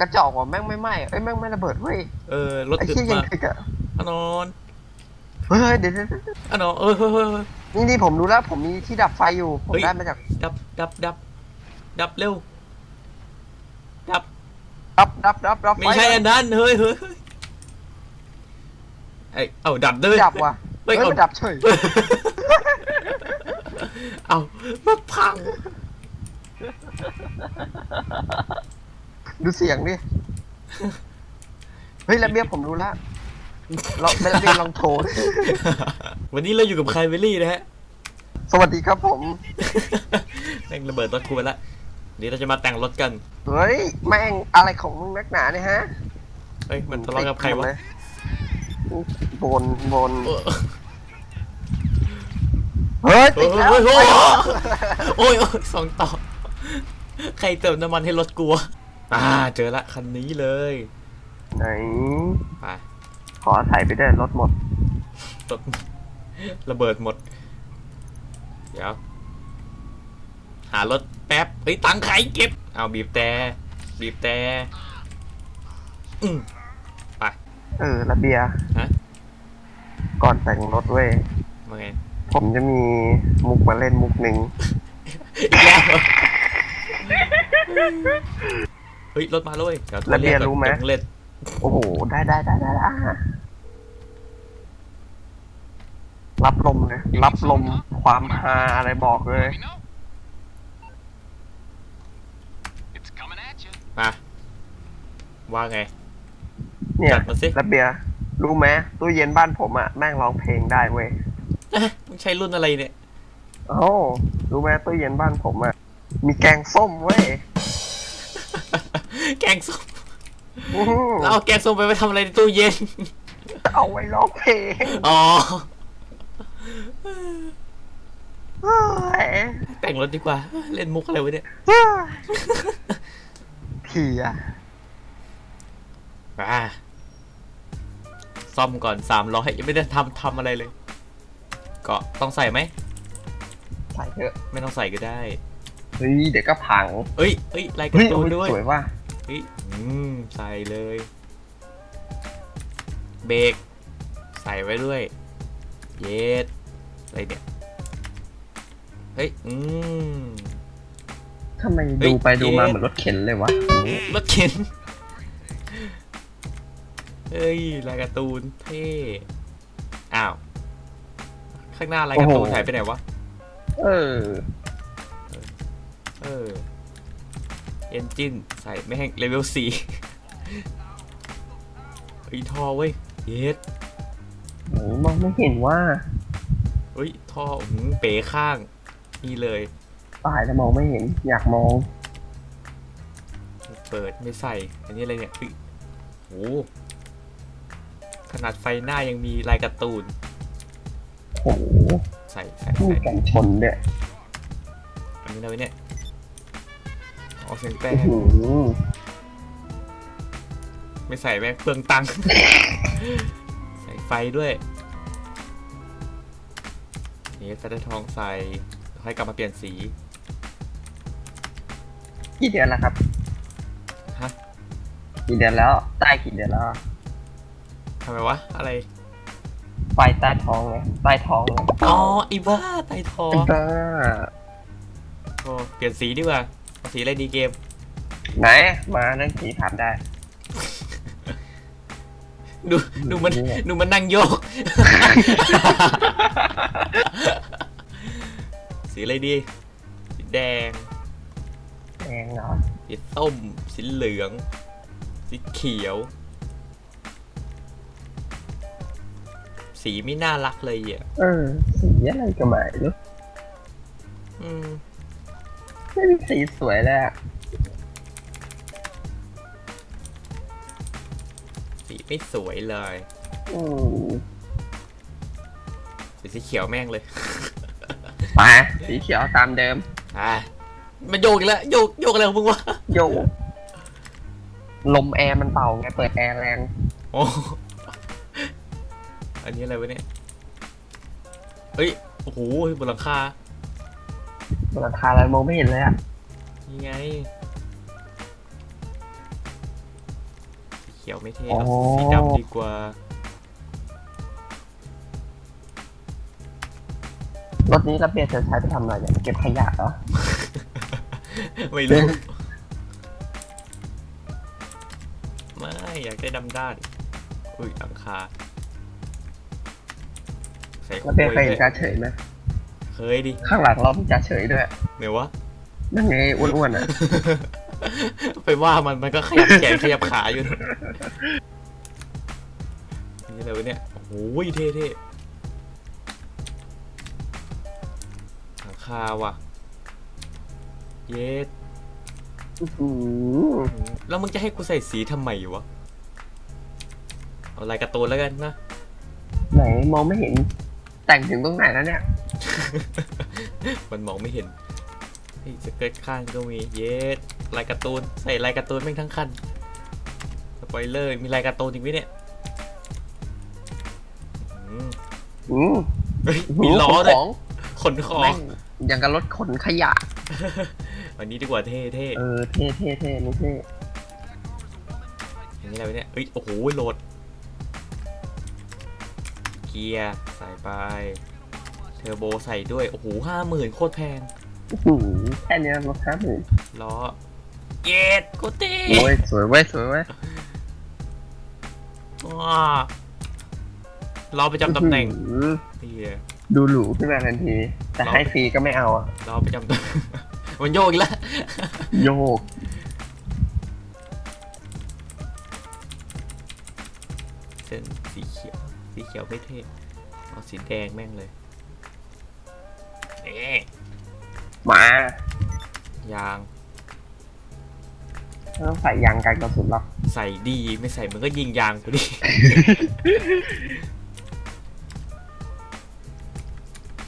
กระจอกว่ะแม่งไม่ไหม้เอ้ยแม่งไม่ระเบิดเว้ยเออรถไอ้ติดเหี้ยยังมากถึกอะอานอนเฮ้ยเดี๋ยวเดี๋ยวเดี๋ยวอานอนเออเฮ้ยเฮ้ยเฮ้ย นี่นี่ผมรู้แล้ว ผมมีที่ดับไฟอยู่ ผมเฮ้ย ได้มาจากดับดับดับดับเร็ว ดับดับดับดับดับไม่ใช่อันนั้นเฮ้ยเฮ้ยเฮ้ยไอเอาดับด้วยดับว่ะเฮ้เฮ้ยยเอา มันดับเฉยเอามาพัง ดูเสียงดิ เฮ้ยระเบียบผมรู้ละเราไม่ระเบียบลองโทรวันนี้เราอยู่กับใครเวลลี่นะฮะ สวัสดีครับผม แม่งระเบิดรถกูไปละเดี๋ยวเราจะมาแต่งรถกัน เฮ้ย แม่งอะไรของมึงนักหนาเนี่ยฮะ เฮ้ย มันทะเลาะกับใครวะบนบนเออเฮ้ยเฮ้ติยดแล้วเฮ้ยเฮ้ยโอ้ยโอ้ยสองต่อ ใครเติมน้ำมันให้รถกูวะ อ่า เจอละคันนี้เลย ไหน ไปขอใส่ไปด้วยรถหมดรถระเบิดหมด เดี๋ยว หารถแป๊บเฮ้ยตังค์ใครเก็บ เอาบีบแต่บีบแต่อืมไปเออระเบียร์ฮะ ก่อนแต่งรถเว้ยมาไงผมจะมีมุกมาเล่นมุกหนึ่ง อีกแล้ว เหรอเฮ้ยรถมาเลยเดี๋ยวโทระเบียร์กก่อนรู้ไหมดี๋วเล่นโอ้โห ได้ได้ได้ได้ได้อะรับลมเลยรับลมความฮาอะไรบอกเลย We know. It's coming at you. มา ว่าไง เนี่ย จัดมาสิระเบียร์รู้ไหมตู้เย็นบ้านผมอะแม่งร้องเพลงได้เว้ยเอ๊ะมึงใช้รุ่นอะไรเนี่ย โอ้รู้ไหมตู้เย็นบ้านผมอะมีแกงส้มเว้ย แกงส้มอื้อหือแล้วเอาแกงส้มไปไปทำอะไรในตู้เย็น เอาไว้ร้องเพลงอ๋อ เฮ้ยแต่งรถดีกว่า เล่นมุกอะไรวะเนี่ย เฮ้ยทีอะอ่าซ่อมก่อนสามร้อยยังไม่ได้ทำทำอะไรเลย ก็ต้องใส่ไหม ใส่เถอะไม่ต้องใส่ก็ได้ เฮ้ยเดี๋ยวก็พังเอ้ยเอ้ยลายการเฮ้ย์ตูนด้วย สวยว่ะเฮ้ยอืมใส่เลย เบรกใส่ไว้ด้วย เย็ดอะไรเนี่ย เฮ้ย อืมทำไมเฮ้ยดูไปดูมาเย็ดเหมือนรถเข็นเลยวะ รถเข็น เฮ้ยลายการ์ตูนเท่ อ้าว ข้างหน้าลายการ์ตูนหายไปไหนวะ เออ เออเอนจินใส่ไม่ให้เลเวลสี่เฮ้ยท่อเว้ยเย็ดโหมองไม่เห็นว่าเฮ้ยท่อหืมเป๋ข้าง นี่เลยตายแล้วมองไม่เห็น อยากมอง เปิดไม่ใส่ อันนี้อะไรเนี่ยเฮ้ยโอ้ขนาดไฟหน้ายังมีลายการ์ตูนโอ้โหใส่ใส่มีใส่กันชนด้วยอันนี้อะไรเนี่ยอ๋อ เสียงแป้อื้งอหือไม่ใส่แม่งเปลืองตังค์ ใส่ไฟด้วย นี่ใส่ได้ทองใส่ค่อยกลับมาเปลี่ยนสี กี่เดือนแล้วครับฮะ กี่เดือนแล้ว ใต้กี่เดือนแล้วทำไมวะ อะไร ไฟใต้ท้องไงใต้ท้องไงอ๋ออีบ้าไตทอง บ้า โอ้เปลี่ยนสีดีกว่าเอา สีอะไรดีเกม ไหน มานั่นสีถามได้ ดูดูมันเนี่ยดูมันนั่งโยก สีอะไรดี สีแดง แดงเหรอสีส้ม สีเหลือง สีเขียว สีไม่น่ารักเลยอะ เออ สีอะไรก็ไม่รู้อืม ไม่มีสีสวยเลยอะสีไม่สวยเลยอืมสีสีเขียวแม่งเลย มาสีเขียวตามเดิม อะมันโยกอีกแล้วโยกโยกอะไรของมึงวะโยกลมแอร์มันเป่าไงเปิดแอร์แรง โอ้อันนี้อะไรวะเนี่ยเฮ้ยโอ้โหบนหลังคา ราคาอะไรมองไม่เห็นเลยอะนี่ไงขียวไม่เท่อ๋อเอาสีดำดีกว่า รถนี้ระเบียดจะใช้ไปทำอะไรเนี่ยเก็บขยะเหรอ ไม่รู้ ไม่อยากได้ดำด้าน อุ้ยอังคา ใส่ระเบียดเคยเลเห็นยจ่าเฉยไหม เคยดิข้างหลังเราพี่จ่าเฉยด้วย เดี๋ยววะ นั่นไงอ้วนๆอะ ไปว่ามันมันก็ขยับแขนขยับขาอยู่นะนี่อะไรวะเนี่ยโอ้โหเท่เท่หลังคาว่ะ เย็ดอื้อหือแล้วมึงจะให้กูใส่สีทำไมวะ เอาลายการ์ตูนแล้วกันนะ ไหนมองไม่เห็น แต่งถึงตรงไหนแล้วเนี่ย มันมองไม่เห็นเฮ้ยสเกิร์ตข้างก็มีเย็ดลายการ์ตูนใส่ลายการ์ตูนแม่งทั้งคันสปอยเลอร์มีลายการ์ตูนจริงไหมเนี่ยอืมอืมเฮ้ยมีล้อด้วยของขนของแม่งอย่างกับรถขนขยะ วันนี้ดีกว่าเท่เท่เออเท่เท่เท่ไม่เท่อย่างนี้อะไรวะเนี่ยเอ้ยโอ้โหโหลด เกียร์ใส่ไป เทอร์โบใส่ด้วย โอ้โหห้าหมื่นโคตรแพงอื้อหือแค่เนี้ยรถห้าหมื่นล้อเย็ดโคตรเท่โอ้ยสวยเว้ยสวยเว้ยว้าล้อประจำตำแหน่งอื้อหือเฮียดูหรูขึ้นมาทันที แต่เราให้ฟรีก็ไม่เอาอะล้อประจำตำมันโยกอีกแล้วโยก เส้นสีเขียว สีเขียวไม่เท่เอาสีแดงแม่งเลยเอ๊ะ มายางไม่ต้องใส่ยางกันกระสุนหรอกใส่ดีไม่ใส่มันก็ยิงยางกูดิ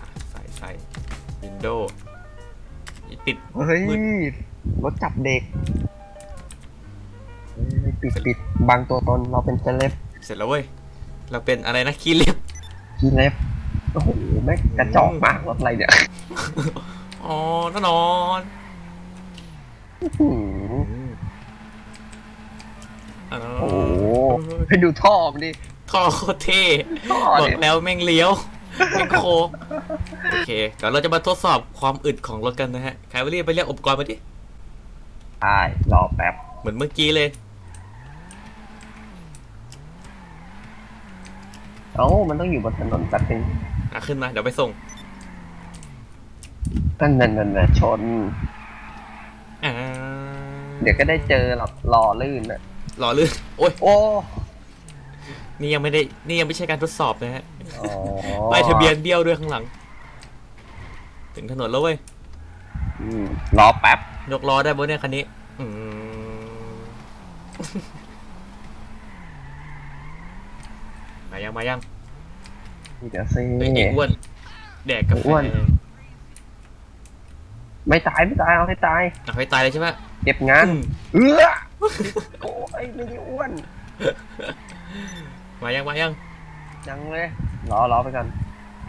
อะใส่ใส่วินโดว์ปิด เฮ้ยมืดรถจับเด็กเฮ้ยปิดปิดบางตัวตนเราเป็นเซเลบเสร็จแล้วเว้ย เราเป็นอะไรนะคีเล็บกีเล็บ โอ้โหแม่งกระจอกมากรถอะไรเนี่ยอ๋อแน่นอนอื้อหืออ๋อโอ้โหให้ดูท่อมันดิท่อโคตรเท่ท่อบอกเนี่ยแล้วแม่งเลี้ยวแม่งโคกโอเคเดี๋ยวเราจะมาทดสอบความอึดของรถกันนะฮะใครไปเรียกไปเรียกอุปกรณ์มาดิใช่รอแป๊บ เหมือนเมื่อกี้เลย เอ้ามันต้องอยู่บนถนนแป๊บนึงอะขึ้นมาเดี๋ยวไปส่งนั่นนั่นนั่นน่ะชน อ่าเดี๋ยวก็ได้เจอหรอกรอลื่นอะ รอลื่นโอ้ยโอ้นี่ยังไม่ได้นี่ยังไม่ใช่การทดสอบนะฮะอ๋อป้ายทะเบียนเบี้ยวด้วยข้างหลัง ถึงถนนแล้วเว้ยอืมรอแป๊บยกล้อได้บนเนี่ยคันนี้ อืม มายังมายังเดี๋ยวซิเฮ้ยไอ้อ้วนแดกกาไอ้แฟอ้วนไม่ตายไม่ตายเอาให้ตายเอาให้ตายเลยใช่ไหมเก็บงานอืมเอื้อโอ้ยไม่ได้อ้วนมายังมายังยังเลยรอรอไปกัน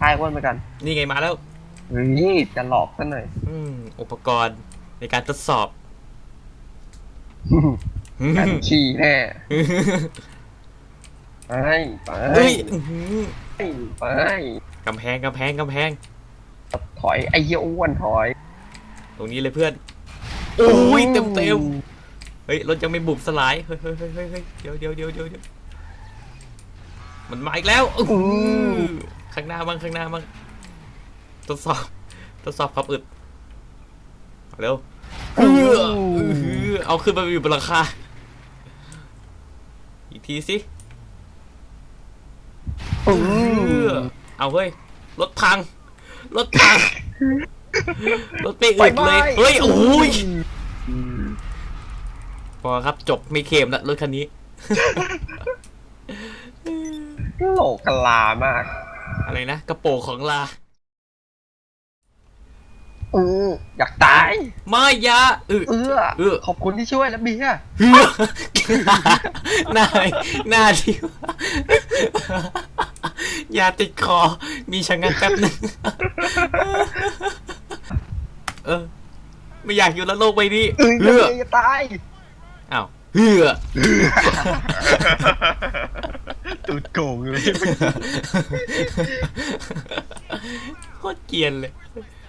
ทายอ้วนไปกัน นี่ไงมาแล้วเฮ้ยจะหลอกซะหน่อยอืมอุปกรณ์ในการทดสอบกันขี้แน่ ไปไปเฮ้ยอื้อหือไปกำแพงกำแพงกำแพง ถอยไอ้เหี้ยอ้วนถอยตรงนี้เลยเพื่อนโอ้ยเต็มเต็มๆเฮ้ยรถยังไม่บุบสลายเฮ้ยเฮ้ยเฮ้ยเฮ้ยเฮ้ยเดี๋ยวเดี๋ยวเดี๋ยวเดี๋ยวเดี๋ยวมันมาอีกแล้วอื้อหือข้างหน้ามั่งข้างหน้ามั่งทดสอบทดสอบความอึดเอาเร็วเอออื้อหือเอาขึ้นมาอยู่บนหลังคาอีกทีสิ อืเอมอเอาเฮ้ย รถพัง รถพัง รถไม่อึดเลย เฮ้ย โอ้ย พอครับจบไม่เค็มละรถคันนี้โลกกะลามาก อะไรนะ กระโปรงของลา อืออยากตาย ไม่ยาอึเอื้อเออขอบคุณที่ช่วยแล้วเบียร์เฮือหน้าหน้าที่ยาติดคอ มีชะงักแป๊บหนึงเออ ไม่อยากอยู่แล้วโลกใบนี้เอ้ยเลือจะตายอ้าวเฮือตูดโกงเลย โคตรเกรียนเลยเ